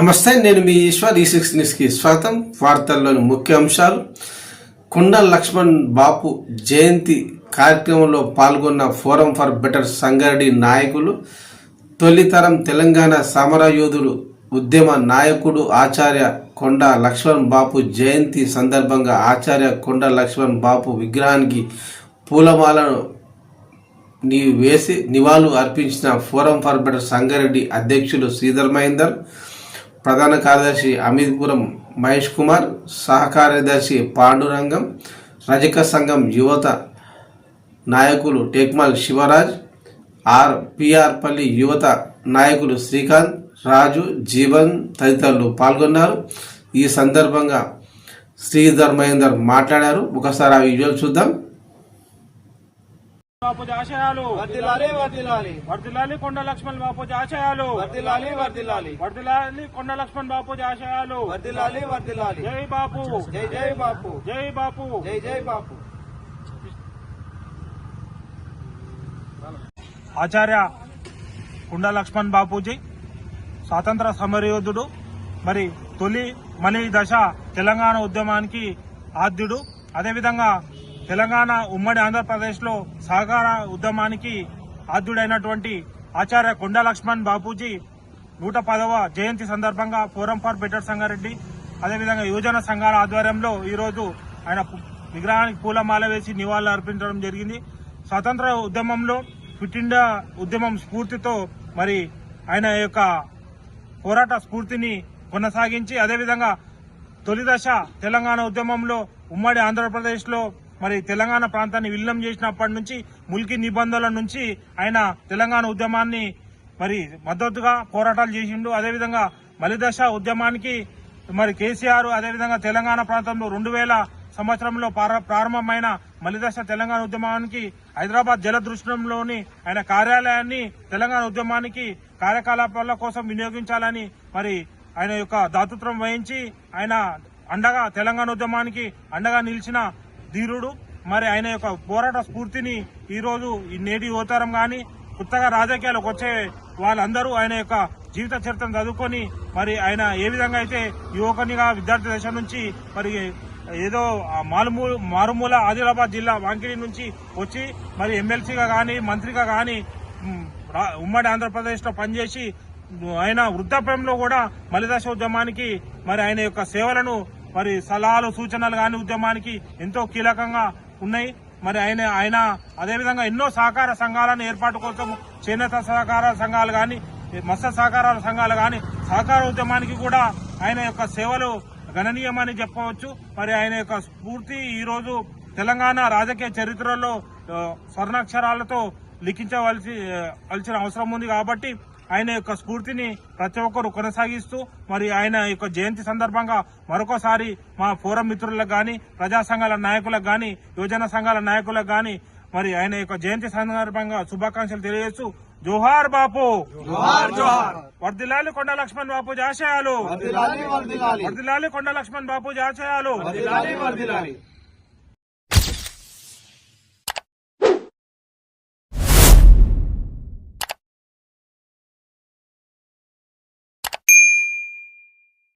నమస్తే నేను మీ ఈశ్వర్. ఈ సిక్స్ న్యూస్కి స్వాగతం. వార్తల్లోని ముఖ్య అంశాలు. కొండ లక్ష్మణ్ బాపు జయంతి కార్యక్రమంలో పాల్గొన్న ఫోరం ఫర్ బెటర్ సంగారెడ్డి నాయకులు తొలితరం తెలంగాణ సమరయోధుడు ఉద్యమ నాయకుడు ఆచార్య కొండ లక్ష్మణ్ బాపు జయంతి సందర్భంగా ఆచార్య కొండ లక్ష్మణ్ బాపు విగ్రహానికి పూలమాలను నీ వేసి నివాళులు అర్పించిన ఫోరం ఫర్ బెటర్ సంగారెడ్డి అధ్యక్షులు శ్రీధర్ మహేందర్ ప్రధాన కార్యదర్శి అమిత్పురం మహేష్ కుమార్ సహకార్యదర్శి పాండురంగం రజక సంఘం యువత నాయకులు టెక్మల్ శివరాజ్ ఆర్ పిఆర్పల్లి యువత నాయకులు శ్రీకాంత్ రాజు జీవన్ తదితరులు పాల్గొన్నారు. ఈ సందర్భంగా శ్రీధర్ మహేందర్ మాట్లాడారు. ఒకసారి ఆ విజువల్ చూద్దాం. బాపూజీ ఆశయాలు. వర్దిలాలి వర్దిలాలి వర్దిలాలి కొండ లక్ష్మణ్ బాపూజీ ఆశయాలు. వర్దిలాలి వర్దిలాలి వర్దిలాలి కొండ లక్ష్మణ్ బాపూజీ ఆశయాలు. వర్దిలాలి వర్దిలాలి జై బాపు. జై జై బాపు. జై బాపు. జై జై బాపు. ఆచార్య కుండ లక్ష్మణ్ బాపూజీ స్వాతంత్ర సమరయోధుడు మరి తొలి మలి దశ తెలంగాణ ఉద్యమానికి ఆద్యుడు. అదేవిధంగా తెలంగాణ ఉమ్మడి ఆంధ్రప్రదేశ్లో సహకార ఉద్యమానికి ఆద్యుడైనటువంటి ఆచార్య కొండ లక్ష్మణ్ బాపూజీ నూట పదవ జయంతి సందర్భంగా ఫోరం ఫర్ బెటర్ సంగారెడ్డి అదేవిధంగా యువజన సంఘాల ఆధ్వర్యంలో ఈరోజు ఆయన విగ్రహానికి పూలమాల వేసి నివాళులు అర్పించడం జరిగింది. స్వాతంత్ర ఉద్యమంలో ఫిట్ ఇండియా ఉద్యమం స్ఫూర్తితో మరి ఆయన యొక్క పోరాట స్ఫూర్తిని కొనసాగించి అదేవిధంగా తొలి దశ తెలంగాణ ఉద్యమంలో ఉమ్మడి ఆంధ్రప్రదేశ్లో మరి తెలంగాణ ప్రాంతాన్ని విలీనం చేసినప్పటి నుంచి ముల్కి నిబంధనల నుంచి ఆయన తెలంగాణ ఉద్యమాన్ని మరి మద్దతుగా పోరాటాలు చేసిండు. అదేవిధంగా మలిదశ ఉద్యమానికి మరి కేసీఆర్ అదేవిధంగా తెలంగాణ ప్రాంతంలో రెండు వేల సంవత్సరంలో ప్రారంభమైన మలిదశ తెలంగాణ ఉద్యమానికి హైదరాబాద్ జలదృష్టంలోని ఆయన కార్యాలయాన్ని తెలంగాణ ఉద్యమానికి కార్యకలాపాల కోసం వినియోగించాలని మరి ఆయన యొక్క దాతృత్వం వహించి ఆయన అండగా తెలంగాణ ఉద్యమానికి అండగా నిలిచిన ధీరుడు. మరి ఆయన యొక్క పోరాట స్ఫూర్తిని ఈరోజు ఈ నేటి యువతరం గాని కొత్తగా రాజకీయాలకు వచ్చే వాళ్ళందరూ ఆయన యొక్క జీవిత చరిత్రను చదువుకొని మరి ఆయన ఏ విధంగా అయితే యువకునిగా విద్యార్థి దశ నుంచి మరి ఏదో ఆ మారుమూల మారుమూల ఆదిలాబాద్ జిల్లా వాంకిడి నుంచి వచ్చి మరి ఎమ్మెల్సీగా కానీ మంత్రిగా కానీ ఉమ్మడి ఆంధ్రప్రదేశ్లో పనిచేసి ఆయన వృద్ధాప్యంలో కూడా మలిదశ ఉద్యమానికి మరి ఆయన యొక్క సేవలను మరి సలహాలు సూచనలు కానీ ఉద్యమానికి ఎంతో కీలకంగా ఉన్నాయి. మరి ఆయన ఆయన అదేవిధంగా ఎన్నో సహకార సంఘాలను ఏర్పాటు కోసం చేనేత సహకార సంఘాలు కానీ మత్స్య సహకార సంఘాలు కానీ సహకార ఉద్యమానికి కూడా ఆయన యొక్క సేవలు గణనీయమని చెప్పవచ్చు. మరి ఆయన యొక్క స్ఫూర్తి ఈ రోజు తెలంగాణ రాజకీయ చరిత్రలో స్వర్ణాక్షరాలతో లిఖించవలసి వలసిన అవసరం ఉంది కాబట్టి ఆయన యొక్క స్ఫూర్తిని ప్రతి ఒక్కరు కొనసాగిస్తూ మరి ఆయన యొక్క జయంతి సందర్భంగా మరొకసారి మా ఫోరం మిత్రులకు గాని ప్రజా సంఘాల నాయకులకు గాని యువజన సంఘాల నాయకులకు గాని మరి ఆయన యొక్క జయంతి సందర్భంగా శుభాకాంక్షలు తెలియజేస్తూ జోహార్ బాపు! జోహార్ జోహార్! వర్దిలాలి కొండ లక్ష్మణ్ బాపూజీ ఆశయాలు వర్దిలాలి కొండ లక్ష్మణ్ వర్దిలాలి వర్దిలాలి!